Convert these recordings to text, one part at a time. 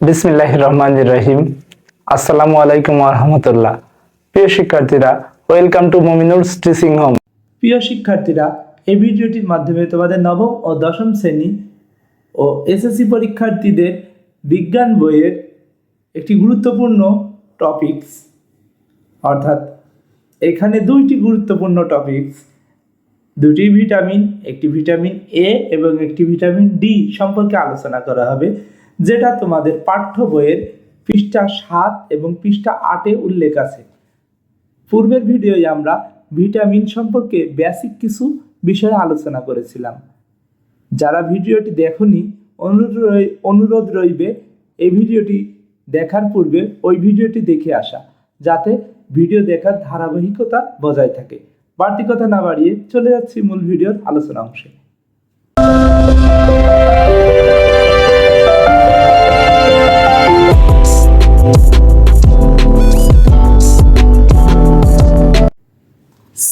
বিসমিল্লাহ রহমান রহিম আসসালামু আলাইকুম রহমতুল্লাহ। প্রিয় শিক্ষার্থীরা, welcome to Mominul's teaching home. প্রিয় শিক্ষার্থীরা, এই ভিডিওটির মাধ্যমে তোমাদের নবম ও দশম শ্রেণি ও এসএসসি পরীক্ষার্থীদের বিজ্ঞান বইয়ের একটি গুরুত্বপূর্ণ টপিকস অর্থাৎ এখানে দুইটি গুরুত্বপূর্ণ টপিকস দুটি ভিটামিন একটি ভিটামিন এ এবং একটি ভিটামিন ডি সম্পর্কে আলোচনা করা হবে। যেটা তোমাদের পাঠ্য বইয়ের পৃষ্ঠা সাত এবং পৃষ্ঠা আটে উল্লেখ আছে। পূর্বের ভিডিওয় আমরা ভিটামিন সম্পর্কে বেসিক কিছু বিষয়ে আলোচনা করেছিলাম। যারা ভিডিওটি দেখনি, অনুরোধ অনুরোধ রইবে এই ভিডিওটি দেখার পূর্বে ওই ভিডিওটি দেখে আসা, যাতে ভিডিও দেখার ধারাবাহিকতা বজায় থাকে। বাড়তি কথা না বাড়িয়ে চলে যাচ্ছি মূল ভিডিওর আলোচনা অংশে।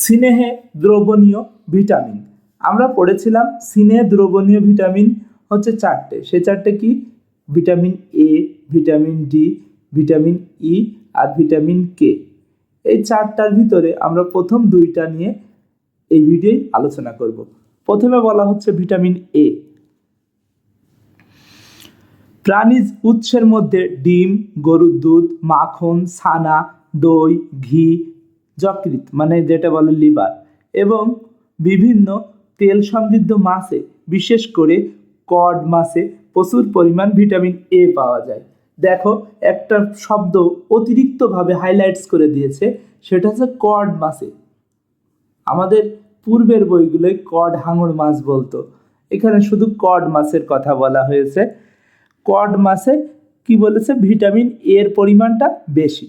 স্নেহে দ্রবণীয় ভিটামিন। আমরা পড়েছিলাম স্নেহে দ্রবণীয় ভিটামিন হচ্ছে চারটে। সে চারটে কি? Vitamin A vitamin D vitamin E আর ভিটামিন কে এই চারটার ভিতরে আমরা প্রথম দুইটা নিয়ে এই ভিডিওই আলোচনা করব। প্রথমে বলা হচ্ছে ভিটামিন এ প্রাণীজ উৎসের মধ্যে ডিম, গরুর দুধ, মাখন, ছানা, দই, ঘি যকৃৎ মানে যেটা বলে লিভার, এবং বিভিন্ন তেল সমৃদ্ধ মাছে, বিশেষ করে কড মাছে প্রচুর পরিমাণ ভিটামিন এ পাওয়া যায়। দেখো, একটা শব্দ অতিরিক্তভাবে হাইলাইটস করে দিয়েছে, সেটা হচ্ছে কড মাছে। আমাদের পূর্বের বইগুলোয় কড হাঙর মাছ বলতো। এখানে শুধু কড মাছের কথা বলা হয়েছে। কড মাছে কি বলেছে? ভিটামিন এর পরিমাণটা বেশি।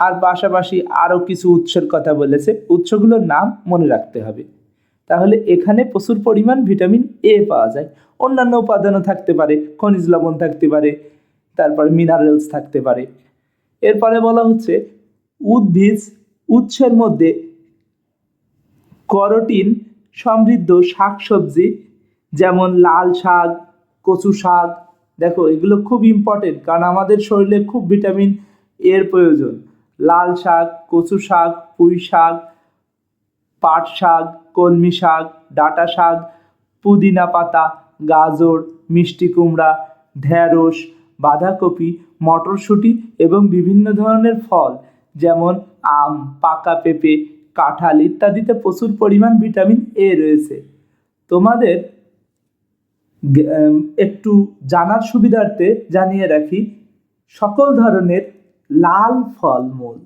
আর পাশাপাশি আরও কিছু উৎসের কথা বলেছে। উৎসগুলোর নাম মনে রাখতে হবে। তাহলে এখানে প্রচুর পরিমাণ ভিটামিন এ পাওয়া যায়। অন্যান্য উপাদানও থাকতে পারে, খনিজ লবণ থাকতে পারে, তারপর মিনারেলস থাকতে পারে। এরপরে বলা হচ্ছে, উদ্ভিদ উৎসের মধ্যে করটিন সমৃদ্ধ শাকসবজি, যেমন লাল শাক, কচু শাক, দেখো এগুলো খুব ইম্পর্টেন্ট কারণ আমাদের শরীরে খুব ভিটামিন এর প্রয়োজন। লাল শাক, কচু শাক, পুঁই শাক, পাট শাক, কলমি শাক, ডাঁটা শাক, পুদিনা পাতা, গাজর, মিষ্টি কুমড়া ঢ্যাঁড়স বাঁধাকপি, মটরশুঁটি এবং বিভিন্ন ধরনের ফল, যেমন আম, পাকা পেঁপে, কাঁঠাল ইত্যাদিতে প্রচুর পরিমাণ ভিটামিন এ রয়েছে। তোমাদের একটু জানার সুবিধার্থে জানিয়ে রাখি, সকল ধরনের লাল ফলমূল।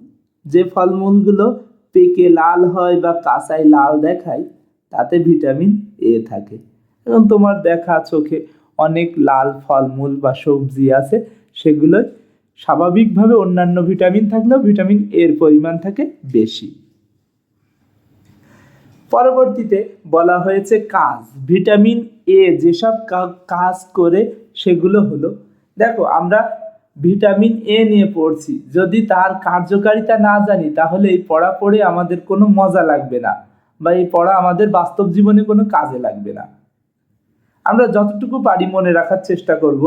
যে ফলমূলগুলো পেকে লাল হয় বা কাঁচায় লাল দেখায়, তাতে ভিটামিন এ থাকে। এবং তোমার দেখা চোখে অনেক লাল ফলমূল বা সবজি আছে, সেগুলোয় স্বাভাবিকভাবে অন্যান্য ভিটামিন থাকলেও ভিটামিন এর পরিমাণ থাকে বেশি। পরবর্তীতে বলা হয়েছে কাজ। ভিটামিন এ যেসব কাজ করে, সেগুলো হলো, দেখো আমরা ভিটামিন এ নিয়ে পড়ছি। যদি তার কার্যকারিতা না জানি, তাহলে এই পড়া পড়ে আমাদের কোনো মজা লাগবে না বা এই পড়া আমাদের বাস্তব জীবনে কোনো কাজে লাগবে না। আমরা যতটুকু পারি মনে রাখার চেষ্টা করব।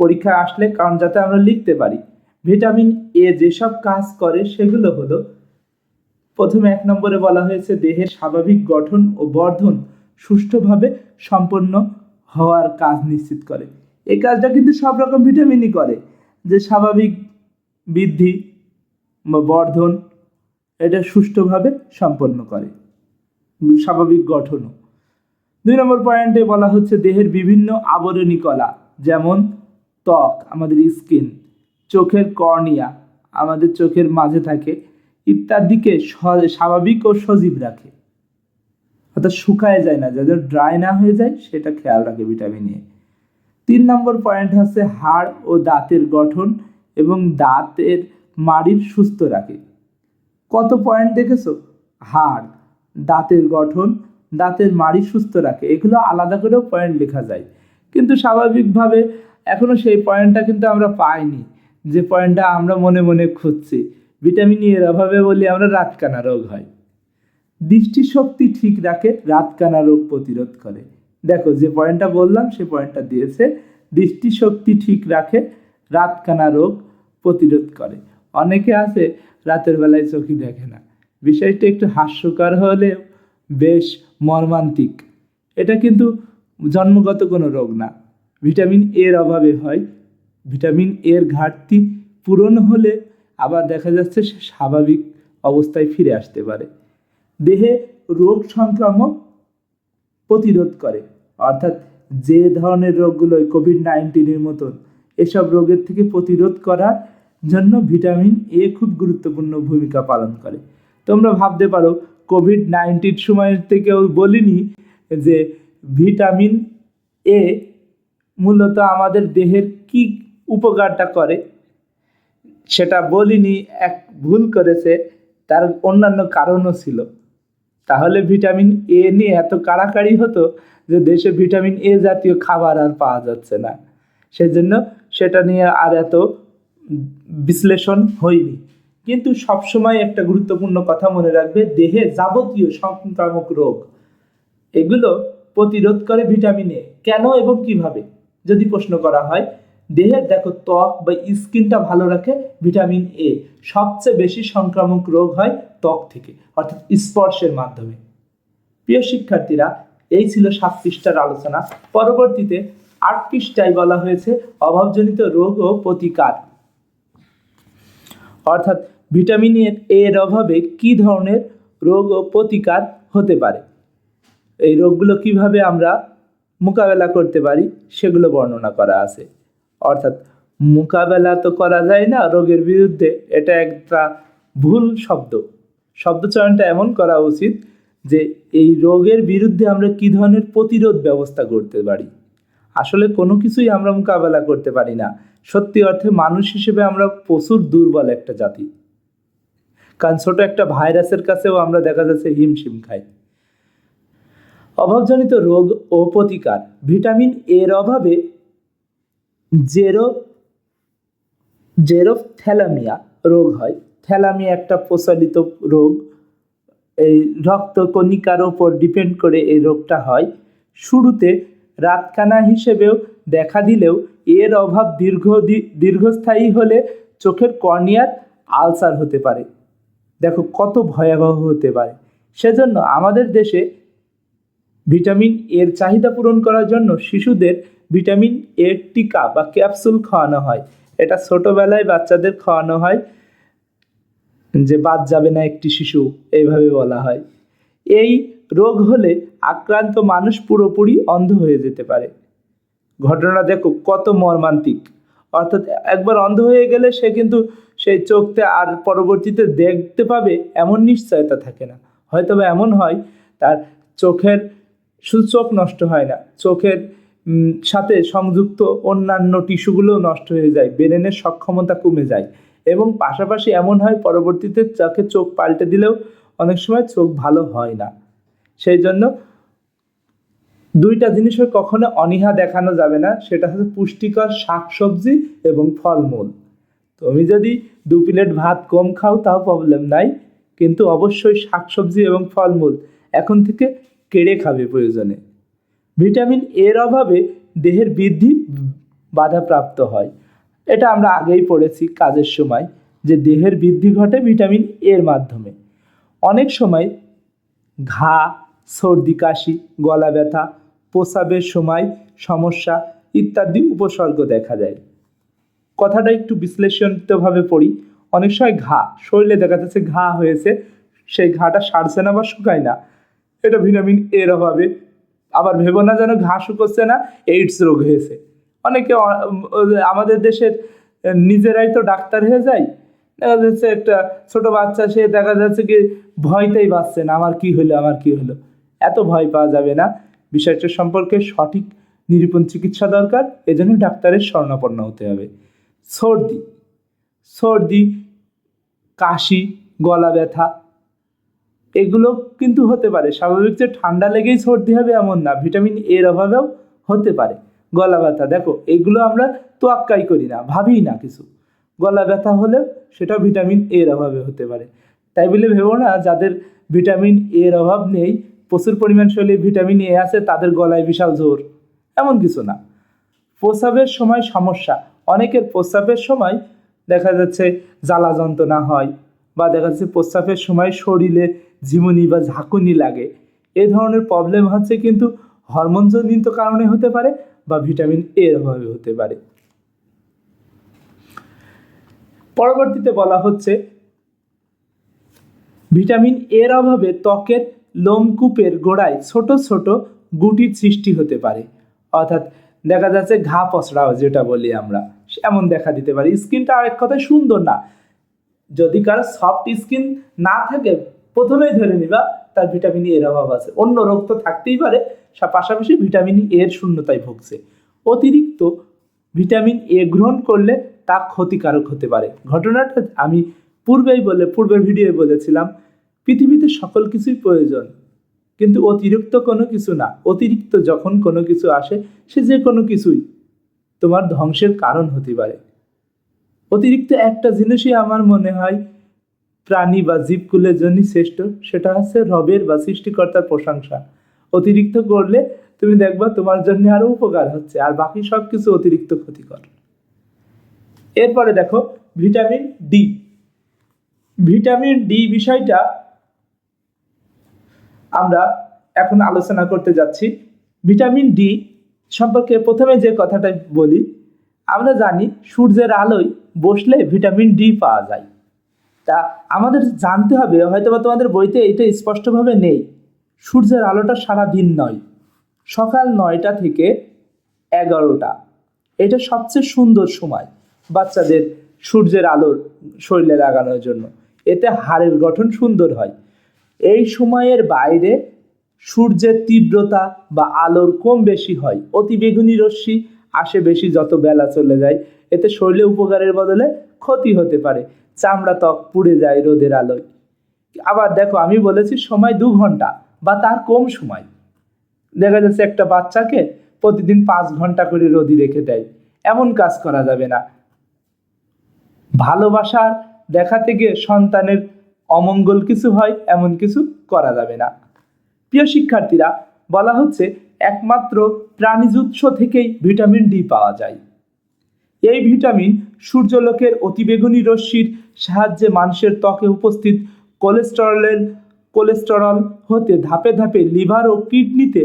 পরীক্ষা আসলে, কারণ যাতে আমরা লিখতে পারি। ভিটামিন এ যেসব কাজ করে, সেগুলো হলো, প্রথমে এক নম্বরে বলা হয়েছে, দেহের স্বাভাবিক গঠন ও বর্ধন সুষ্ঠুভাবে সম্পন্ন হওয়ার কাজ নিশ্চিত করে। এই কাজটা কিন্তু সব রকম ভিটামিনই করে। যে স্বাভাবিক বৃদ্ধি বা বর্ধন, এটা সুষ্ঠুভাবে সম্পন্ন করে। স্বাভাবিক গঠনও। দুই নম্বর পয়েন্টে বলা হচ্ছে দেহের বিভিন্ন আবরণী কলা, যেমন ত্বক, আমাদের স্কিন, চোখের কর্নিয়া, আমাদের চোখের মাঝে থাকে, ইত্যাদিকে স্বাভাবিক ও সজীব রাখে। অর্থাৎ শুকায় যায় না, যাদের ড্রাই না হয়ে যায়, সেটা খেয়াল রাখে ভিটামিন এ তিন নম্বর পয়েন্ট হচ্ছে হাড় ও দাঁতের গঠন এবং দাঁতের মাড়ির সুস্থ রাখে। কত পয়েন্ট দেখেছ? হাড়, দাঁতের গঠন, দাঁতের মাড়ি সুস্থ রাখে। এগুলো আলাদা করেও পয়েন্ট লেখা যায়। কিন্তু স্বাভাবিকভাবে এখনও সেই পয়েন্টটা কিন্তু আমরা পাইনি, যে পয়েন্টটা আমরা মনে মনে খুঁজছি। ভিটামিন এর অভাবে বলি আমরা রাতকানা রোগ হয়। দৃষ্টিশক্তি ঠিক রাখে, রাতকানা রোগ প্রতিরোধ করে। দেখো, যে পয়েন্টটা বললাম, সে পয়েন্টটা দিয়েছে, দৃষ্টিশক্তি ঠিক রাখে, রাতকানা রোগ প্রতিরোধ করে। অনেকে আছে, রাতের বেলায় চোখই দেখে না। বিষয়টা একটু হাস্যকর হলেও বেশ মর্মান্তিক। এটা কিন্তু জন্মগত কোনো রোগ না। ভিটামিন এর অভাবে হয়। ভিটামিন এর ঘাটতি পূরণ হলে আবার দেখা যাচ্ছে, সে স্বাভাবিক অবস্থায় ফিরে আসতে পারে। দেহে রোগ সংক্রামক প্রতিরোধ করে। অর্থাৎ যে ধরনের রোগগুলো কোভিড নাইন্টিনের মতন, এসব রোগের থেকে প্রতিরোধ করার জন্য ভিটামিন এ খুব গুরুত্বপূর্ণ ভূমিকা পালন করে। তোমরা ভাবতে পারো কোভিড নাইন্টিন সময়ের থেকেও বলিনি যে ভিটামিন এ মূলত আমাদের দেহের কি উপকারটা করে? সেটা বলিনি, এক ভুল করেছে, তার অন্যান্য কারণও ছিল। তাহলে ভিটামিন এ নিয়ে এত কাড়াকাড়ি হতো যে দেশে ভিটামিন এ জাতীয় খাবার আর পাওয়া যাচ্ছে না। সেজন্য সেটা নিয়ে আর এত বিশ্লেষণ হয়নি। কিন্তু সবসময় একটা গুরুত্বপূর্ণ কথা মনে রাখবে, দেহে যাবতীয় সংক্রামক রোগ, এগুলো প্রতিরোধ করে ভিটামিন এ কেন এবং কীভাবে? যদি প্রশ্ন করা হয় দেহের দেখো ত্বক বা স্কিনটা ভালো রাখে ভিটামিন এ সবচেয়ে বেশি সংক্রামক রোগ হয় ত্বক থেকে, অর্থাৎ স্পর্শের মাধ্যমে। প্রিয় শিক্ষার্থীরা, এই ছিল সাত পৃষ্ঠার আলোচনা। পরবর্তীতে আট পৃষ্ঠায় বলা হয়েছে অভাবজনিত রোগ ও প্রতিকার। অর্থাৎ ভিটামিন এর এর অভাবে কি ধরনের রোগ ও প্রতিকার হতে পারে? এই রোগগুলো কীভাবে আমরা মোকাবেলা করতে পারি সেগুলো বর্ণনা করা আছে। অর্থাৎ মোকাবেলা তো করা যায় না রোগের বিরুদ্ধে, এটা একটা ভুল শব্দ। শব্দচয়নটা এমন করা উচিত যে এই রোগের বিরুদ্ধে আমরা কি ধরনের প্রতিরোধ ব্যবস্থা করতে পারি। আসলে কোনো কিছুই আমরা মোকাবেলা করতে পারি না। সত্যি অর্থে মানুষ হিসেবে আমরা প্রচুর দুর্বল একটা জাতি। কারণ ছোট একটা ভাইরাসের কাছেও আমরা দেখা যাচ্ছে হিমশিম খাই। অভাবজনিত রোগ ও প্রতিকার। ভিটামিন এর অভাবে জেরো জেরোথ্যালামিয়া রোগ হয়। থ্যালামিয়া একটা প্রচলিত রোগ। এই রক্ত কণিকার ওপর ডিপেন্ড করে এই রোগটা হয়। শুরুতে রাতকানা হিসেবেও দেখা দিলেও এর অভাব দীর্ঘ দীর্ঘস্থায়ী হলে চোখের কর্নিয়ার আলসার হতে পারে। দেখো কত ভয়াবহ হতে পারে। সেজন্য আমাদের দেশে ভিটামিন এর চাহিদা পূরণ করার জন্য শিশুদের ভিটামিন এর টিকা বা ক্যাপসুল খাওয়ানো হয়। এটা ছোটোবেলায় বাচ্চাদের খাওয়ানো হয়। যে বাদ যাবে না একটি শিশু, এইভাবে বলা হয়। এই রোগ হলে আক্রান্ত মানুষ পুরোপুরি অন্ধ হয়ে যেতে পারে। ঘটনা দেখো, কত মর্মান্তিক। অর্থাৎ একবার অন্ধ হয়ে গেলে সে কিন্তু সেই চোখতে আর পরবর্তীতে দেখতে পাবে এমন নিশ্চয়তা থাকে না। হয়তো এমন হয়, তার চোখের শুধু চোখ নষ্ট হয় না। চোখের সাথে সংযুক্ত অন্যান্য টিস্যুগুলো নষ্ট হয়ে যায়, ব্রেনের সক্ষমতা কমে যায় এবং পাশাপাশি এমন হয় পরবর্তীতে তাকে চোখ পাল্টে দিলেও অনেক সময় চোখ ভালো হয় না। সেই জন্য দুইটা জিনিসের কখনো অনীহা দেখানো যাবে না, সেটা হচ্ছে পুষ্টিকর শাকসবজি এবং ফলমূল। তুমি যদি দু প্লেট ভাত কম খাও, তাও প্রবলেম নাই, কিন্তু অবশ্যই শাকসবজি এবং ফলমূল এখন থেকে কেড়ে খাবে প্রয়োজনে। ভিটামিন এর অভাবে দেহের বৃদ্ধি বাধাপ্রাপ্ত হয়। এটা আমরা আগেই পড়েছি কাজের সময় যে দেহের বৃদ্ধি ঘটে ভিটামিন এর মাধ্যমে। অনেক সময় ঘা, সর্দি, কাশি, গলা ব্যথা, প্রসাবের সময় সমস্যা ইত্যাদি উপসর্গ দেখা যায় কথাটা একটু বিশ্লেষণিতভাবে পড়ি। অনেক সময় ঘা, শরীরে দেখা যাচ্ছে ঘা হয়েছে, সেই ঘাটা সারছে না বা শুকায় না। এটা ভিটামিন এর অভাবে আবার ভেবো না যেন ঘা শুকোচ্ছে না এইডস রোগ হয়েছে। অনেকে আমাদের দেশের নিজেরাই তো ডাক্তার হয়ে যায়। দেখা যাচ্ছে একটা ছোট বাচ্চা, সে দেখা যাচ্ছে কি ভয়তেই বাঁচছে না, আমার কি হলো, আমার কি হলো? এত ভয় পাওয়া যাবে না। বিষয়টা সম্পর্কে সঠিক, নিরূপণ চিকিৎসা দরকার, এজন্য ডাক্তারের শরণাপন্ন হতে হবে। সর্দি সর্দি, কাশি, গলা ব্যথা এগুলো কিন্তু হতে পারে। স্বাভাবিক যে ঠান্ডা লেগেই সর্দি হবে এমন না, ভিটামিন এর অভাবেও হতে পারে। গলা ব্যথা, দেখো, এগুলো আমরা তোয়াক্কাই করি না ভাবি না কিছু। গলা ব্যথা হলেও সেটা ভিটামিন এর অভাবে হতে পারে। তাই বলে ভেবো না, যাদের ভিটামিন এর অভাব নেই, প্রচুর পরিমাণ শরীরে ভিটামিন এ আছে, তাদের গলায় বিশাল জোর, এমন কিছু না। প্রস্রাবের সময় সমস্যা, অনেকের প্রস্রাবের সময় দেখা যাচ্ছে জ্বালা যন্ত্রণা হয়, বা দেখা যাচ্ছে প্রস্রাবের সময় শরীরে ঝিমুনি বা ঝাঁকুনি লাগে। এ ধরনের প্রবলেম হচ্ছে কিন্তু হরমোনজনিত কারণে হতে পারে বা ভিটামিন এর অভাবে হতে পারে। পরবর্তীতে বলা হচ্ছে ভিটামিন এর অভাবে ত্বকের লোমকূপের গোড়ায় ছোট ছোট গুটির সৃষ্টি হতে পারে। অর্থাৎ দেখা যাচ্ছে ঘা পসড়াও যেটা বলি আমরা, এমন দেখা দিতে পারে। স্কিনটা আরেক কথায় সুন্দর না। যদি কারও সফট স্কিন না থাকে প্রথমেই ধরে নিবা, তার ভিটামিন এর অভাব আছে। অন্য রোগ তো থাকতেই পারে পাশাপাশি ভিটামিন এর শূন্যতায় ভুগছে। অতিরিক্ত ভিটামিন এ গ্রহণ করলে তা ক্ষতিকারক হতে পারে। ঘটনাটা আমি পূর্বেই বলে, পূর্বের ভিডিওয়ে বলেছিলাম, পৃথিবীতে সকল কিছুই প্রয়োজন, কিন্তু অতিরিক্ত কোনো কিছু না। অতিরিক্ত যখন কোনো কিছু আসে, সে যে কোনো কিছুই তোমার ধ্বংসের কারণ হতে পারে। অতিরিক্ত একটা জিনিসই আমার মনে হয় প্রাণী বা জীবকুলের জন্য শ্রেষ্ঠ। সেটা হচ্ছে রবের বা সৃষ্টিকর্তার প্রশংসা। অতিরিক্ত করলে তুমি দেখবা তোমার জন্য আরও উপকার হচ্ছে, আর বাকি সব কিছু অতিরিক্ত ক্ষতিকর। এরপরে দেখো, ভিটামিন ডি। ভিটামিন ডি বিষয়টা আমরা এখন আলোচনা করতে যাচ্ছি। ভিটামিন ডি সম্পর্কে প্রথমে যে কথাটা বলি, আমরা জানি সূর্যের আলোয় বসলে ভিটামিন ডি পাওয়া যায়। তা আমাদের জানতে হবে হয়তো বা তোমাদের বইতে এটা স্পষ্টভাবে নেই। সূর্যের আলোটা সারা দিন নয়। সকাল নয়টা থেকে এগারোটা। এটা সবচেয়ে সুন্দর সময় বাচ্চাদের সূর্যের আলোর শরীরে লাগানোর জন্য। এতে হাড়ের গঠন সুন্দর হয়। এই সময়ের বাইরে সূর্যের তীব্রতা বা আলোর কম বেশি হয়। অতি বেগুনি রশ্মি আসে বেশি যত বেলা চলে যায়। এতে শরীরে উপকারের বদলে ক্ষতি হতে পারে। চামড়া ত্বক পুড়ে যায় রোদের আলোয়। আবার দেখো, আমি বলেছি সময় দু ঘণ্টা বা তার কম সময়। দেখা যাচ্ছে একটা বাচ্চাকে প্রতিদিন পাঁচ ঘণ্টা করে রোদি রেখে দেয়। এমন কাজ করা যাবে না। ভালোবাসার দেখাতে গিয়ে সন্তানের অমঙ্গল কিছু হয়, এমন কিছু করা যাবে না। প্রিয় শিক্ষার্থীরা, বলা হচ্ছে একমাত্র প্রাণীজ উৎস থেকেই ভিটামিন ডি পাওয়া যায়। এই ভিটামিন সূর্যলোকের অতিবেগুনি রশ্মির সাহায্যে মানুষের ত্বকে উপস্থিত কোলেস্টেরলের কোলেস্টেরল হতে ধাপে ধাপে লিভার ও কিডনিতে,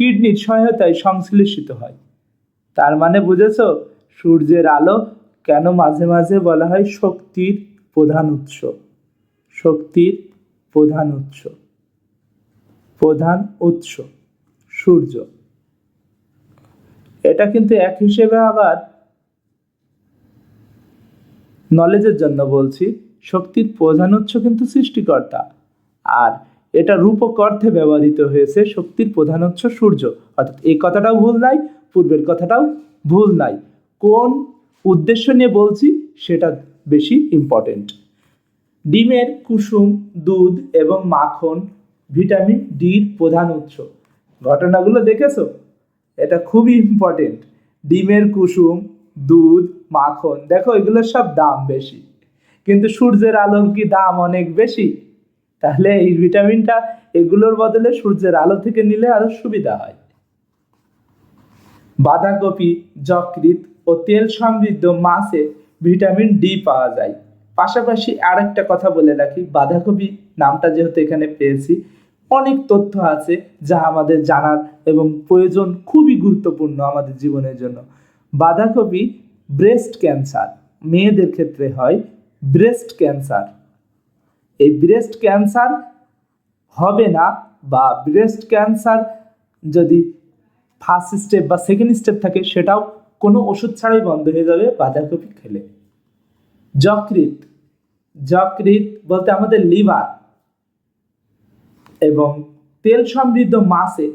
কিডনির সহায়তায় সংশ্লেষিত হয়। তার মানে বুঝেছ? সূর্যের আলো কেন মাঝে মাঝে বলা হয় শক্তির প্রধান উৎস? শক্তির প্রধান উৎস। প্রধান উৎস সূর্য। এটা কিন্তু এক হিসেবে আবার নলেজের জন্য বলছি, শক্তির প্রধান উৎস কিন্তু সৃষ্টিকর্তা। আর এটা রূপক অর্থে ব্যবহৃত হয়েছে শক্তির প্রধান উৎস সূর্য। অর্থাৎ এই কথাটাও ভুল নাই, পূর্বের কথাটাও ভুল নাই। কোন উদ্দেশ্য নিয়ে বলছি, সেটা বেশি ইম্পর্টেন্ট ডিমের কুসুম, দুধ এবং মাখন ভিটামিন ডির প্রধান উৎস। ঘটনাগুলো দেখেছ? এটা খুবই ইম্পর্টেন্ট ডিমের কুসুম, দুধ মাখন। দেখো এগুলোর সব দাম বেশি। কিন্তু সূর্যের আলোর কি দাম অনেক বেশি? তাহলে এই ভিটামিনটা এগুলোর বদলে সূর্যের আলো থেকে নিলে আরও সুবিধা হয়। বাঁধাকপি, যকৃৎ ও তেল সমৃদ্ধ মাছে ভিটামিন ডি পাওয়া যায়। পাশাপাশি আরেকটা কথা বলে রাখি, বাঁধাকপি নামটা যেহেতু এখানে পেয়েছি, অনেক তথ্য আছে যা আমাদের জানার এবং প্রয়োজন খুবই গুরুত্বপূর্ণ আমাদের জীবনের জন্য। বাঁধাকপি ব্রেস্ট ক্যান্সার মেয়েদের ক্ষেত্রে হয় ব্রেস্ট ক্যান্সার এই ব্রেস্ট ক্যান্সার হবে না বা ব্রেস্ট ক্যান্সার যদি ফার্স্ট স্টেপ বা সেকেন্ড স্টেপ থাকে, সেটাও কোনো ওষুধ ছাড়াই বন্ধ হয়ে যাবে, বাঁধাকপি খেলে। যকৃৎ যকৃৎ বলতে আমাদের লিভার এবং তেল সমৃদ্ধ মাছে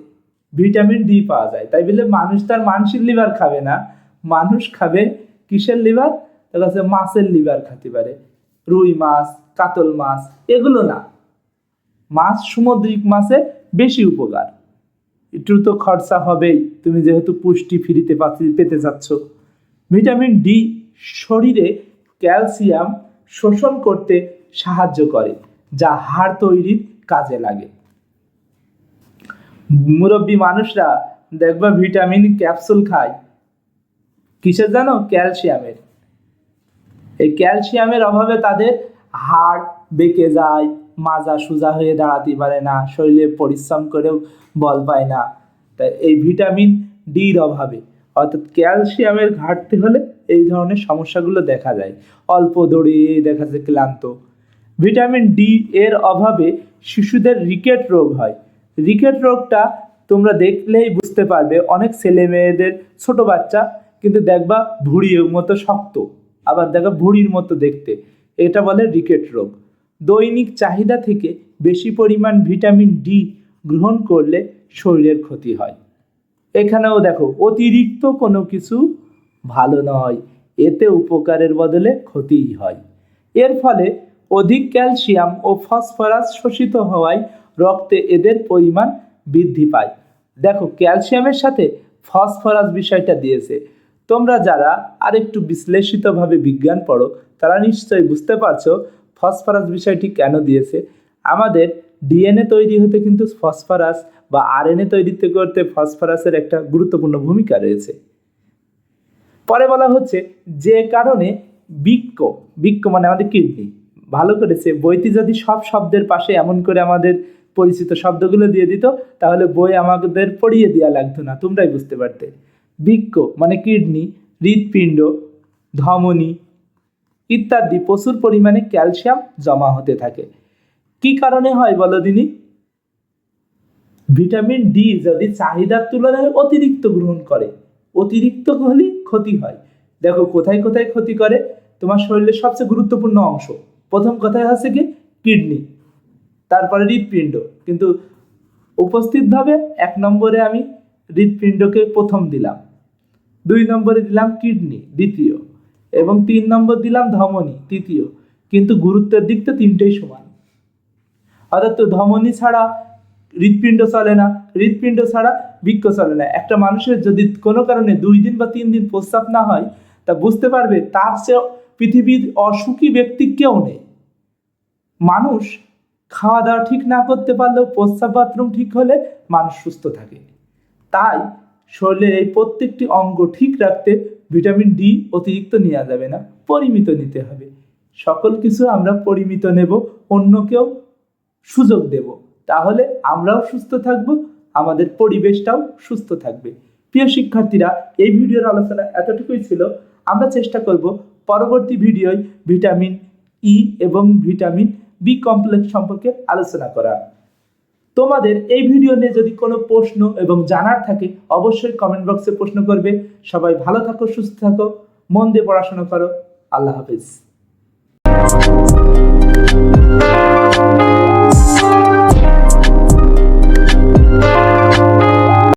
ভিটামিন ডি পাওয়া যায়। তাই বলে মানুষ তার মানসিক লিভার খাবে না, মানুষ খাবে কিসের লিভার? তার কাছে মাছের লিভার খেতে পারে। রুই মাছ, কাতল মাছ, এগুলো না। মাছ সামুদ্রিক মাছে বেশি উপকার। একটু তো খরচা হবেই। তুমি যেহেতু পুষ্টি ফ্রিতে পেতে যাচ্ছ ভিটামিন ডি শরীরে ক্যালসিয়াম শোষণ করতে সাহায্য করে, যা হাড় তৈরির কাজে লাগে। মুরব্বী মানুষরা, দেখবা ভিটামিন ক্যাপসুল খায়। কিসের জানো? ক্যালসিয়ামের। এই ক্যালসিয়ামের অভাবে তাদের হাড় বেঁকে যায়, মাজা সোজা হয়ে দাঁড়াতে পারে না, শরীরে পরিশ্রম করেও বল পায় না। তাই এই ভিটামিন ডির অভাবে। অর্থাৎ ক্যালসিয়ামের ঘাটতি হলে এই ধরনের সমস্যাগুলো দেখা যায়। অল্প দৌড়ে দেখা যায় ক্লান্ত। ভিটামিন ডি এর অভাবে শিশুদের রিকেট রোগ হয়। রিকেট রোগটা তোমরা দেখলেই বুঝতে পারবে, অনেক ছেলে মেয়েদের, ছোট বাচ্চা কিন্তু দেখবা ভুড়ির মতো শক্ত, আবার দেখবা ভুড়ির মতো দেখতে। এটা বলে রিকেট রোগ। দৈনিক চাহিদা থেকে বেশি পরিমাণ ভিটামিন ডি গ্রহণ করলে শরীরের ক্ষতি হয়। এখানেও দেখো, অতিরিক্ত কোনো কিছু ভালো নয়। এতে উপকারের বদলে ক্ষতিই হয়। এর ফলে অধিক ক্যালসিয়াম ও ফসফরাস শোষিত হওয়ায় রক্তে এদের পরিমাণ বৃদ্ধি পায়। দেখো, ক্যালসিয়ামের সাথে ফসফরাস বিষয়টা দিয়েছে। তোমরা যারা আরেকটু বিশ্লেষিতভাবে বিজ্ঞান পড়ো, তারা নিশ্চয়ই বুঝতে পারছ ফসফরাস বিষয়টি কেন দিয়েছে। আমাদের ডিএনএ তৈরি হতে কিন্তু ফসফরাস বা আরএনএ তৈরিতে করতে ফসফরাসের একটা গুরুত্বপূর্ণ ভূমিকা রয়েছে। পরে বলা হচ্ছে যে কারণে বৃক্ক বৃক্ক মানে আমাদের কিডনি। ভালো করেছে বইটি যদি সব শব্দের পাশে এমন করে আমাদের পরিচিত শব্দগুলো দিয়ে দিত, তাহলে বই আমাদের পড়িয়ে দেওয়া লাগতো না, তোমরাই বুঝতে পারতে। বৃক্ক মানে কিডনি, হৃৎপিণ্ড, ধমনী ইত্যাদি প্রচুর পরিমাণে ক্যালসিয়াম জমা হতে থাকে। কি কারণে হয় বলো দিনি? ভিটামিন ডি যদি চাহিদার তুলনায় অতিরিক্ত গ্রহণ করে, অতিরিক্ত হলেই ক্ষতি হয়। দেখো, কোথায় কোথায় ক্ষতি করে? তোমার শরীরের সবচেয়ে গুরুত্বপূর্ণ অংশ। প্রথম কথায় হচ্ছে কি? কিডনি, তারপরে হৃৎপিণ্ড। কিন্তু উপস্থিতভাবে এক নম্বরে আমি হৃৎপিণ্ডকে প্রথম দিলাম। দুই নম্বরে দিলাম কিডনি, দ্বিতীয়। এবং তিন নম্বর দিলাম ধমনী, তৃতীয়। কিন্তু গুরুত্বের দিক তো তিনটেই সমান। অর্থাৎ তো ধমনী ছাড়া হৃৎপিণ্ড চলে না, হৃৎপিণ্ড ছাড়া বৃক্ষ চলে না। একটা মানুষের যদি কোনো কারণে দুই দিন বা তিন দিন প্রস্রাব না হয়, তা বুঝতে পারবে তার চেয়ে পৃথিবীর অসুখী ব্যক্তি কেউ নেই। মানুষ খাওয়া দাওয়া ঠিক না করতে পারলেও প্রস্রাব বাথরুম ঠিক হলে মানুষ সুস্থ থাকে। তাই শরীরের এই প্রত্যেকটি অঙ্গ ঠিক রাখতে ভিটামিন ডি অতিরিক্ত নেওয়া যাবে না, পরিমিত নিতে হবে। সকল কিছু আমরা পরিমিত নেব, অন্যকেও সুযোগ দেব। তাহলে আমরাও সুস্থ থাকব, আমাদের পরিবেশটাও সুস্থ থাকবে। প্রিয় শিক্ষার্থীরা, এই ভিডিওর আলোচনা এতটুকুই ছিল। আমরা চেষ্টা করব পরবর্তী ভিডিওয় ভিটামিন ই এবং ভিটামিন বি কমপ্লেক্স সম্পর্কে আলোচনা করা তোমাদের এই ভিডিও নিয়ে যদি কোনো প্রশ্ন এবং জানার থাকে, অবশ্যই কমেন্ট বক্সে প্রশ্ন করবে। সবাই ভালো থাকো, সুস্থ থাকো, মন দিয়ে পড়াশোনা করো। আল্লাহ হাফিজ।